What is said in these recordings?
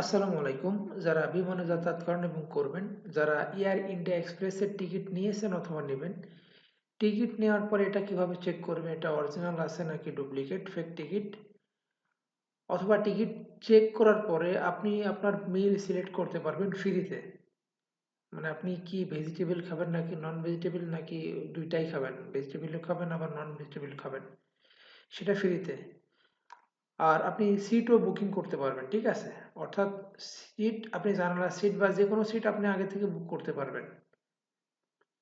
আসসালামু আলাইকুম। যারা বিমানে যাতায়াত করেন এবং করবেন, যারা এয়ার ইন্ডিয়া এক্সপ্রেসের টিকিট নিয়েছেন অথবা নেবেন, টিকিট নেওয়ার পরে এটা কীভাবে চেক করবেন? এটা অরিজিনাল আছে নাকি ডুপ্লিকেট ফেক টিকিট অথবা টিকিট চেক করার পরে আপনি আপনার মিল সিলেক্ট করতে পারবেন ফ্রিতে মানে আপনি কি ভেজিটেবল খাবেন নাকি নন ভেজিটেবল নাকি দুইটাই খাবেন? ভেজিটেবলও খাবেন, আবার নন ভেজিটেবল খাবেন। সেটা ফ্রিতে আর আপনি সিটও বুকিং করতে পারবেন, ঠিক আছে? অর্থাৎ সিট আপনি জানালা সিট বা যে কোনো সিট আপনি আগে থেকে বুক করতে পারবেন।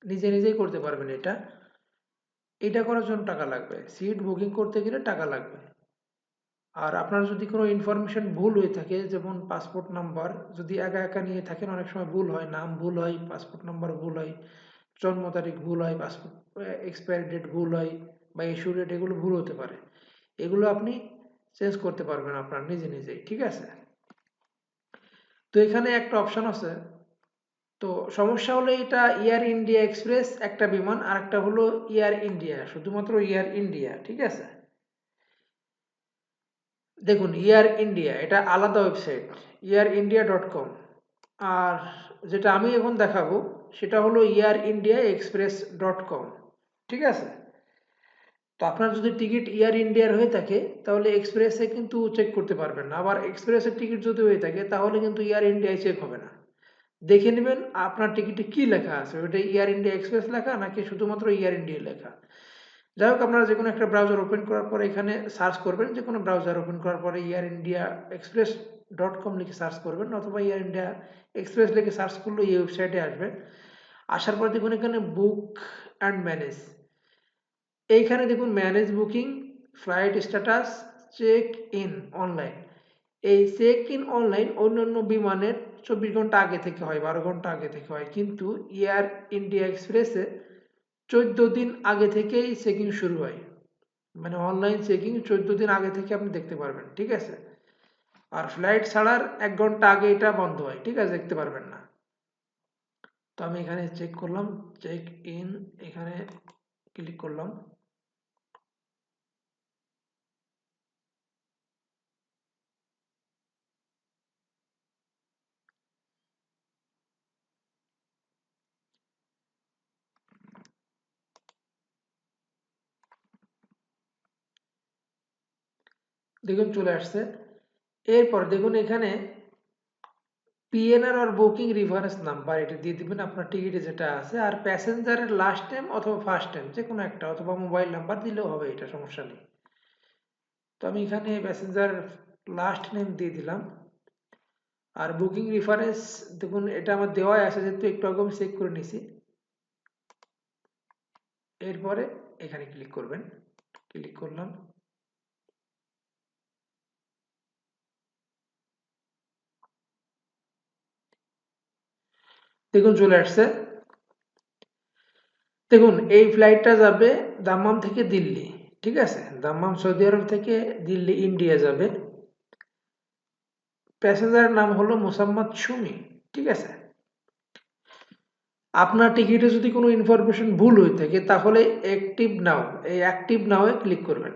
নিজে নিজেই করতে পারবেন এটা। এটা করার জন্য টাকা লাগবে। সিট বুকিং করতে গেলে টাকা লাগবে। আর আপনার যদি কোনো ইনফরমেশন ভুল হয়ে থাকে, যেমন পাসপোর্ট নাম্বার যদি একা একা নিয়ে থাকেন, অনেক সময় ভুল হয়, নাম ভুল হয় পাসপোর্ট নাম্বার ভুল হয়, জন্ম তারিখ ভুল হয় পাসপোর্ট এক্সপায়ারি ডেট ভুল হয় বা ইস্যু ডেট এগুলো ভুল হতে পারে। এগুলো আপনি চেঞ্জ করতে পারবেন আপনার নিজে নিজেই, ঠিক আছে? তো এখানে একটা অপশন আছে। তো সমস্যা হলো এটা এয়ার ইন্ডিয়া এক্সপ্রেস একটা বিমান আর একটা হলো এয়ার ইন্ডিয়া শুধুমাত্র এয়ার ইন্ডিয়া ঠিক আছে? দেখুন এয়ার ইন্ডিয়া এটা আলাদা website Air India dot com আর যেটা আমি এখন দেখাবো, সেটা হলো Air India Express dot com ঠিক আছে? তো আপনার যদি টিকিট এয়ার ইন্ডিয়ার হয়ে থাকে, তাহলে এক্সপ্রেসে কিন্তু চেক করতে পারবেন না। আবার এক্সপ্রেসের টিকিট যদি হয়ে থাকে, তাহলে কিন্তু এয়ার ইন্ডিয়ায় চেক হবে না। দেখে নেবেন আপনার টিকিটে কি লেখা আছে। ওইটা এয়ার ইন্ডিয়া এক্সপ্রেস লেখা নাকি শুধুমাত্র এয়ার ইন্ডিয়া লেখা? যাই হোক, আপনারা যে কোনো একটা ব্রাউজার ওপেন করার পরে এখানে সার্চ করবেন। যে কোনো ব্রাউজার ওপেন করার পরে Air India Express dot com লিখে সার্চ করবেন, অথবা এয়ার ইন্ডিয়া এক্সপ্রেস লিখে সার্চ করলে এই ওয়েবসাইটে আসবে আসার পর দেখুন এখানে বুক অ্যান্ড ম্যানেজ এইখানে দেখুন manage booking flight status check in online এই চেক ইন অনলাইন অন্যান্য বিমানের চব্বিশ ঘণ্টা আগে থেকে হয়, বারো ঘণ্টা আগে থেকে হয়। কিন্তু এয়ার ইন্ডিয়া এক্সপ্রেসে চোদ্দ দিন আগে থেকেই চেকিং শুরু হয়। মানে অনলাইন চেকিং চোদ্দ দিন আগে থেকে আপনি দেখতে পারবেন, ঠিক আছে? আর ফ্লাইট ছাড়ার এক ঘণ্টা আগে এটা বন্ধ হয়, ঠিক আছে? দেখতে পারবেন না। তো আমি এখানে চেক করলাম চেক ইন এখানে ক্লিক করলাম। দেখুন চলে আসছে। এরপর দেখুন এখানে পিএনআর আর বুকিং রেফারেন্স নাম্বার এটা দিয়ে দিবেন আপনার টিকিটে যেটা আছে, আর প্যাসেঞ্জারের লাস্ট টাইম অথবা ফার্স্ট টাইম যে কোনো একটা, অথবা মোবাইল নাম্বার দিলেও হবে, এটা সমস্যা নেই। তো আমি এখানে প্যাসেঞ্জার লাস্ট নেম দিয়ে দিলাম। আর বুকিং রেফারেন্স দেখুন এটা আমার দেওয়াই আছে, যেহেতু একটু আগে আমি চেক করে নিছি এরপরে এখানে ক্লিক করবেন ক্লিক করলাম। দেখুন, চলে আসছে। দেখুন, এই ফ্লাইটটা যাবে দাম্মাম থেকে দিল্লি, ঠিক আছে? দাম্মাম সৌদি আরব থেকে দিল্লি, ইন্ডিয়া যাবে। প্যাসেঞ্জারের নাম হলো মোসাম্মদ সুমি, ঠিক আছে? আপনার টিকিটে যদি কোনো ইনফরমেশন ভুল হয়ে থাকে, তাহলে অ্যাক্টিভ নাও এই অ্যাক্টিভ নাও ক্লিক করবেন।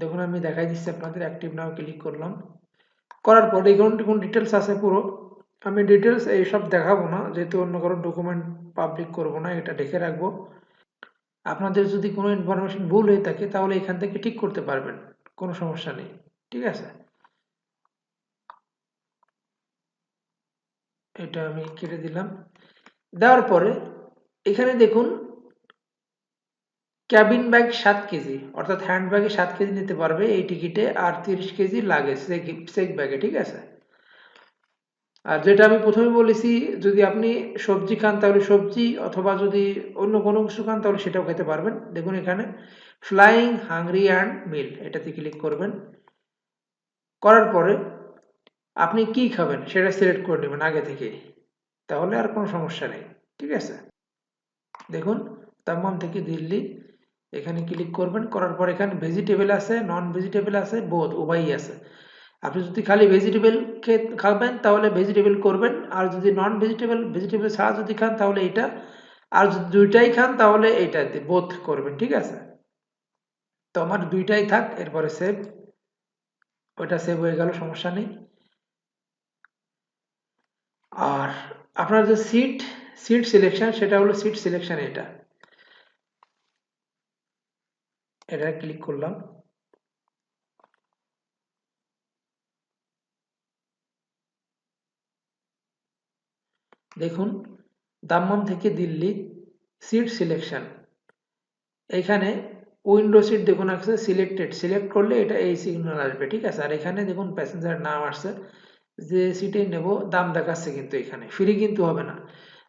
দেখুন, আমি দেখাই দিচ্ছি আপনাদের অ্যাক্টিভ নাও ক্লিক করলাম। করার পর এখানে দেখুন ডিটেলস আছে পুরো? আমি ডিটেলস এইসব দেখাবো না, যেহেতু অন্য কারও ডকুমেন্ট পাবলিক করব না, এটা দেখে রাখব। আপনাদের যদি কোনো ইনফরমেশন ভুল হয়ে থাকে, তাহলে এখান থেকে ঠিক করতে পারবেন, কোনো সমস্যা নেই, ঠিক আছে? এটা আমি কেটে দিলাম। দেওয়ার পরে এখানে দেখুন ক্যাবিন ব্যাগ সাত কেজি, অর্থাৎ হ্যান্ড ব্যাগে সাত কেজি নিতে পারবে, এই টিকিটে আর তিরিশ কেজি লাগে, সেক ব্যাগে, ঠিক আছে? আর যেটা আমি প্রথমে বলেছি, যদি আপনি সবজি খান, তাহলে সবজি, অথবা যদি অন্য কোনো কিছু খান, তাহলে সেটাও খেতে পারবেন। দেখুন এখানে ফ্লাইং হাংরি অ্যান্ড মিল এটাতে ক্লিক করবেন। করার পরে আপনি কি খাবেন, সেটা সিলেক্ট করে নেবেন আগে থেকে। তাহলে আর কোনো সমস্যা নেই, ঠিক আছে? দেখুন, তাম্মাম থেকে দিল্লি এখানে ক্লিক করবেন, করার পর এখানে ভেজিটেবল আছে নন ভেজিটেবল আছে বোধ উভয়ই আছে। আপনি যদি খালি ভেজিটেবল খাবেন, তাহলে ভেজিটেবল করবেন, আর যদি নন ভেজিটেবল ভেজিটেবল ছাড়া যদি খান, তাহলে এইটা আর যদি দুইটাই খান, তাহলে এইটা বোধ করবেন, ঠিক আছে? তো আমার দুইটাই থাক, এরপরে সেভ ওইটা সেভ হয়ে গেল, সমস্যা নেই। আর আপনার যে সিট সিট সিলেকশন সেটা হলো সিট সিলেকশন এটা। এটা ক্লিক করলাম। দেখুন, দাম্মাম থেকে দিল্লি সিট সিলেকশন এখানে উইন্ডো সিট দেখুন আসছে সিলেক্টেড সিলেক্ট করলে এটা এই সিগন্যাল আসবে, ঠিক আছে? আর এখানে দেখুন প্যাসেঞ্জার নাম আসছে, যে সিটে নেব, দাম দেখাচ্ছে কিন্তু এখানে। ফ্রি কিন্তু হবে না।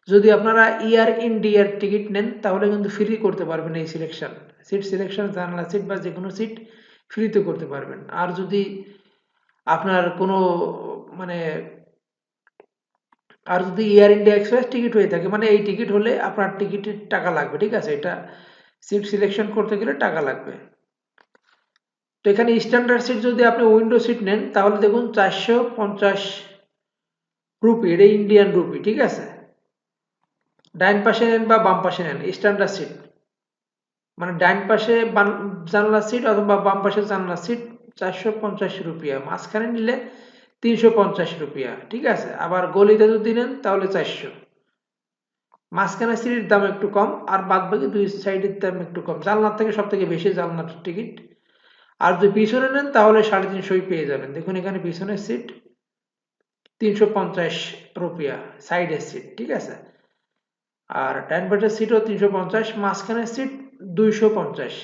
যদি আপনারা ইয়ার ইন্ডিয়ার টিকিট নেন, তাহলে কিন্তু ফ্রি করতে পারবেন এই সিলেকশন সিট সিলেকশন জানলা সিট বা যে কোনো সিট ফ্রিতে করতে পারবেন। আর যদি আপনার কোনো মানে আর যদি এয়ার ইন্ডিয়া এক্সপ্রেস টিকিট হয়ে থাকে মানে এই টিকিট হলে আপনার টিকিটের টাকা লাগবে, ঠিক আছে? এটা সিট সিলেকশন করতে গেলে টাকা লাগবে। তো এখানে স্ট্যান্ডার্ড সিট যদি আপনি উইন্ডো সিট নেন, তাহলে দেখুন চারশো পঞ্চাশ রুপি এটা ইন্ডিয়ান রুপি ঠিক আছে? ডাইন পাশে নেন বা বাম পাশে নেন স্ট্যান্ডার্ড সিট মানে ডাইন পাশে জানলা সিট অথবা বাম পাশে জানলা সিট চারশো পঞ্চাশ রুপিয়া। মাঝখানে নিলে তিনশো পঞ্চাশ রুপিয়া, ঠিক আছে? আবার গলিতে যদি নেন তাহলে চারশো। মাঝখানে সিটের দাম একটু কম, আর বাদ বাকি দুই সাইডের দাম একটু কম। জানলার থেকে সব থেকে বেশি জানলার টিকিট। আর যদি পিছনে নেন তাহলে সাড়ে তিনশোই পেয়ে যাবেন। দেখুন এখানে পিছনের সিট তিনশো পঞ্চাশ রুপিয়া সাইডের সিট ঠিক আছে? আর ডাইন পাশের সিটও তিনশো পঞ্চাশ, মাঝখানের সিট দুইশো পঞ্চাশ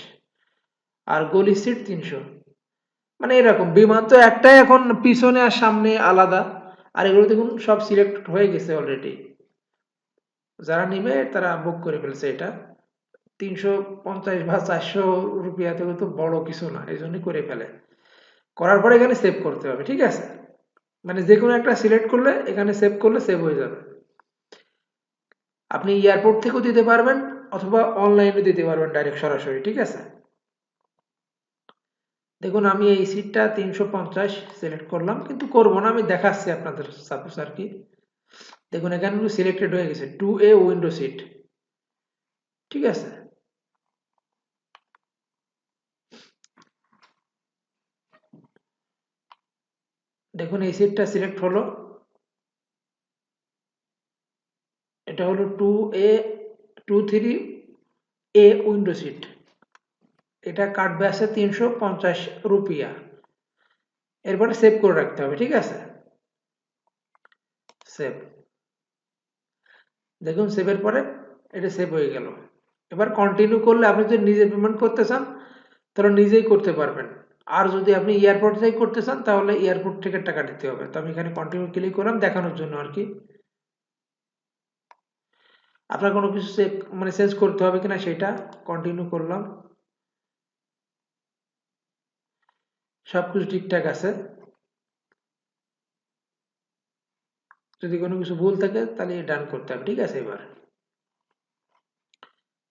আর গলি সিট তিনশো। মানে এরকম। বিমান তো একটাই এখন পিছনে আর সামনে আলাদা। আর এগুলো দেখুন, সব সিলেক্ট হয়ে গেছে অলরেডি যারা নিবে, তারা বুক করে ফেলছে এটা। তিনশো পঞ্চাশ বা চারশো রুপিয়া থেকে তো বড় কিছু না এই জন্যই করে ফেলে। করার পরে এখানে সেভ করতে হবে, ঠিক আছে? মানে যে কোনো একটা সিলেক্ট করলে, এখানে সেভ করলে সেভ হয়ে যাবে। আপনি এয়ারপোর্ট থেকেও দিতে পারবেন অথবা অনলাইনে দিতে পারবেন ডাইরেক্ট সরাসরি, ঠিক আছে? দেখুন, আমি এই সিটটা তিনশো পঞ্চাশ সিলেক্ট করলাম, কিন্তু করব না, আমি দেখাচ্ছি আপনাদের সাপোজ আর কি। দেখুন, এখানে সিলেক্টেড হয়ে গেছে টু এ উইন্ডো সিট ঠিক আছে? দেখুন, এই সিটটা সিলেক্ট হলো। এটা হলো two A two three A window seat এটা কাটবে আছে তিনশো পঞ্চাশ রুপিয়া। এরপরে সেভ করে রাখতে হবে, ঠিক আছে? সেভ দেখুন সেভের পরে এটা সেভ হয়ে গেল। এবার কন্টিনিউ করলে আপনি যদি নিজে পেমেন্ট করতে চান, তাহলে নিজেই করতে পারবেন। আর যদি আপনি এয়ারপোর্ট থেকে করতে চান, তাহলে এয়ারপোর্ট থেকে টাকা দিতে হবে। তো আমি এখানে কন্টিনিউ ক্লিক করলাম, দেখানোর জন্য আর কি। আপনার কোনো কিছু মানে চেঞ্জ করতে হবে কিনা সেটা কন্টিনিউ করলাম। সবকিছু ঠিকঠাক আছে। যদি কোনো কিছু ভুল থাকে তাহলে ডান করতে হবে, ঠিক আছে এবার?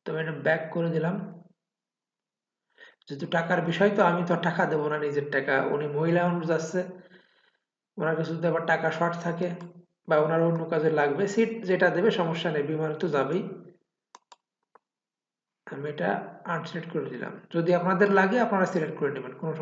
তো এটা ব্যাক করে দিলাম। যেহেতু টাকার বিষয় তো আমি তো টাকা দেবো না, নিজের টাকা। উনি মহিলা মানুষ যাচ্ছে, ওনার কাছে যদি আবার টাকা শর্ট থাকে বা ওনার অন্য কাজে লাগবে, সিট যেটা দেবে, সমস্যা নেই, বিমানে তো যাবেই। আমি এটা আনসিলেক্ট করে দিলাম। যদি আপনাদের লাগে, আপনারা সিলেক্ট করে নেবেন, কোনো